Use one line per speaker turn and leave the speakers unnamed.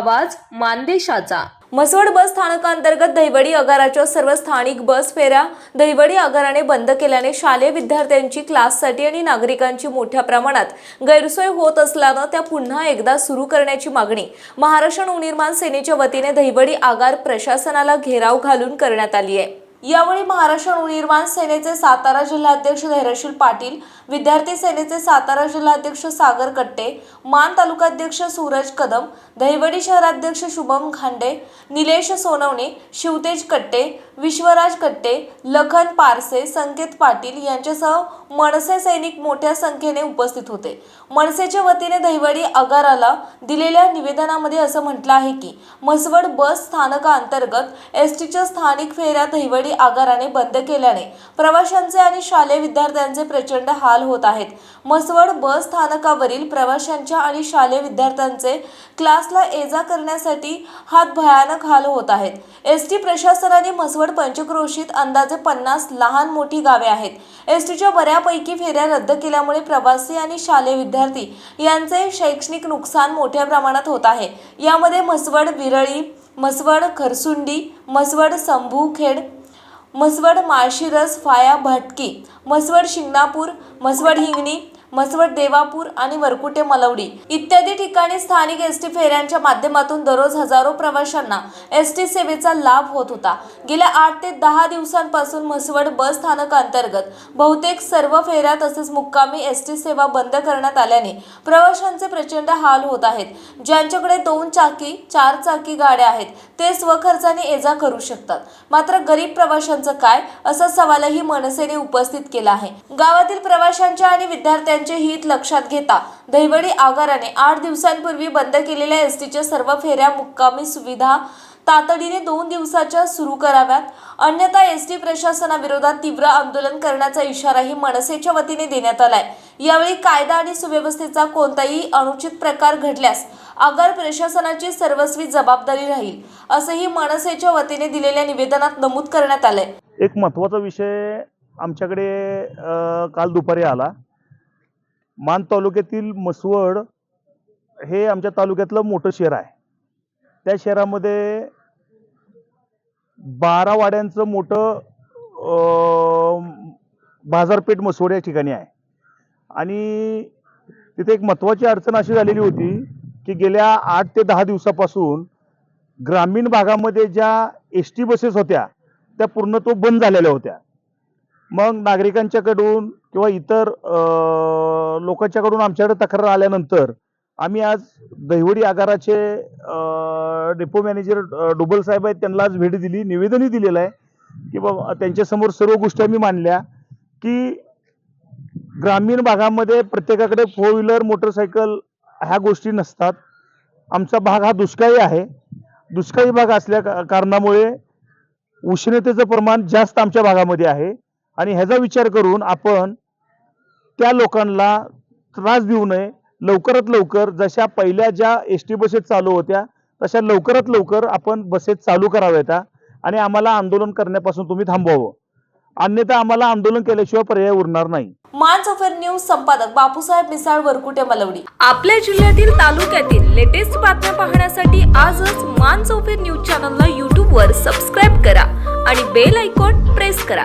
आवाज मानदेशाचा.
म्हसवड बस स्थानकांतर्गत दहिवडी आगाराच्या सर्व स्थानिक बस फेऱ्या दहिवडी आगाराने बंद केल्याने शालेय विद्यार्थ्यांची क्लाससाठी आणि नागरिकांची मोठ्या प्रमाणात गैरसोय होत असल्यानं त्या पुन्हा एकदा सुरू करण्याची मागणी महाराष्ट्र नवनिर्माण सेनेच्या वतीने दहिवडी आगार प्रशासनाला घेराव घालून करण्यात आली आहे. यावेळी महाराष्ट्र नवनिर्माण सेनेचे सातारा जिल्हाध्यक्ष धैर्यशील पाटील विद्यार्थी सेनेचे सातारा जिल्हाध्यक्ष सागर कट्टे मान तालुकाध्यक्ष सूरज कदम दहिवडी शहराध्यक्ष शुभम खांडे निलेश सोनवणे शिवतेज कट्टे विश्वराज कट्टे लखन पारसे संकेत पाटील यांच्यासह मनसे सैनिक मोठ्या संख्येने उपस्थित होते. मनसेच्या वतीने दहिवडी आगाराला दिलेल्या निवेदनामध्ये असं म्हटलं आहे की म्हसवड बस स्थानकाअंतर्गत एस टीच्या स्थानिक फेऱ्या दहिवडी आगाराने बंद केल्याने प्रवाशांचे आणि शालेय विद्यार्थ्यांचे प्रचंड हाल होत आहेत. म्हसवड बस स्थानकावरील प्रवाशांच्या आणि शालेय विद्यार्थ्यांचे क्लासला एजा करण्यासाठी हात भयानक हाल होत आहेत. एस टी प्रशासनाने म्हसवड पंचक्रोशीत अंदाजे पन्नास लहान मोठी गावे आहेत. एस टीच्या बऱ्यापैकी फेऱ्या रद्द केल्यामुळे प्रवासी आणि शालेय विद्यार्थी यांचे शैक्षणिक नुकसान मोठ्या प्रमाणात होत आहे. यामध्ये म्हसवड विरळी म्हसवड खरसुंडी म्हसवड संभूखेड म्हसवड माळशिरस फाया भटकी म्हसवड शिंगणापूर म्हसवड हिंगणी म्हसवड देवापूर आणि वरकुटे मलवडी इत्यादी ठिकाणी स्थानिक एस टी फेऱ्यांच्या माध्यमातून दररोज हजारो प्रवाशांना एस टी सेवेचा लाभ होत होता. गेल्या आठ ते दहा दिवसांपासून म्हसवड बस स्थानक अंतर्गत बहुतेक सर्व फेऱ्या तसेच मुक्कामी एस टी सेवा बंद करण्यात आल्याने प्रवाशांचे प्रचंड हाल होत आहेत. ज्यांच्याकडे दोन चाकी चार चाकी गाड्या आहेत ते स्वखर्चाने ये जा करू शकतात. मात्र गरीब प्रवाशांचं काय? असा सवालही मनसेने उपस्थित केला आहे. गावातील प्रवाशांच्या आणि विद्यार्थ्यांचे हित लक्षात घेता दहिवडी आगाराने आठ दिवसांपूर्वी बंद केलेल्या एस टीच्या सर्व फेऱ्या मुक्कामी सुविधा तातडीने दोन दिवसाच्या सुरू कराव्यात. अन्यथा एस टी प्रशासनाविरोधात तीव्र आंदोलन करण्याचा इशाराही मनसेच्या वतीने देण्यात आलाय. यावेळी कायदा आणि सुव्यवस्थेचा कोणताही अनुचित प्रकार घडल्यास आगार प्रशासनाची सर्वस्वी जबाबदारी राहील असंही मनसेच्या वतीने दिलेल्या निवेदनात नमूद करण्यात आलंय.
एक महत्त्वाचा विषय आमच्याकडे काल दुपारी आला. मान तालुक्यातील मसवड हे आमच्या तालुक्यातलं मोठं शहर आहे. त्या शहरामध्ये बारा वाड्यांचं मोठं बाजारपेठ मसवड या ठिकाणी आहे. आणि तिथे एक महत्त्वाची अडचण अशी झालेली होती की गेल्या आठ ते दहा दिवसापासून ग्रामीण भागामध्ये ज्या एस टी बसेस होत्या त्या पूर्ण तो बंद झालेल्या होत्या. मग नागरिकांच्याकडून किंवा इतर लोकांच्याकडून आमच्याकडे तक्रार आल्यानंतर आम्ही आज दहिवडी आगाराचे डेपो मॅनेजर डुबल साहेब आहेत त्यांना आज भेट दिली निवेदनही दिलेलं आहे की बाबा त्यांच्यासमोर सर्व गोष्टी आम्ही मांडल्या की ग्रामीण भागामध्ये प्रत्येकाकडे फोर व्हीलर मोटरसायकल ह्या गोष्टी नसतात. आमचा भाग हा दुष्काळी आहे. दुष्काळी भाग असल्या का- कारणामुळे उष्णतेचं प्रमाण जास्त आमच्या भागामध्ये आहे. आणि ह्याचा विचार करून आपण त्या लोकांना त्रास देऊ नये. लवकरात लवकर जशा पहिल्या ज्या एस टी बसेस चालू होत्या तशा लवकरात लवकर आपण बसेस चालू कराव्यात आणि आम्हाला आंदोलन करण्यापासून तुम्ही थांबवावं. अन्यथा आम्हाला आंदोलन केल्याशिवाय पर्याय उरणार नाही.
मान सफर न्यूज संपादक बापूसाहेब मिसाळ वरकुटे मलवडी.
आपल्या जिल्ह्यातील तालुक्यातील लेटेस्ट बातम्या पाहण्यासाठी आजच मान चौफेर न्यूज चॅनलला यूट्यूबवर सबस्क्राईब करा आणि बेल आयकॉन प्रेस करा.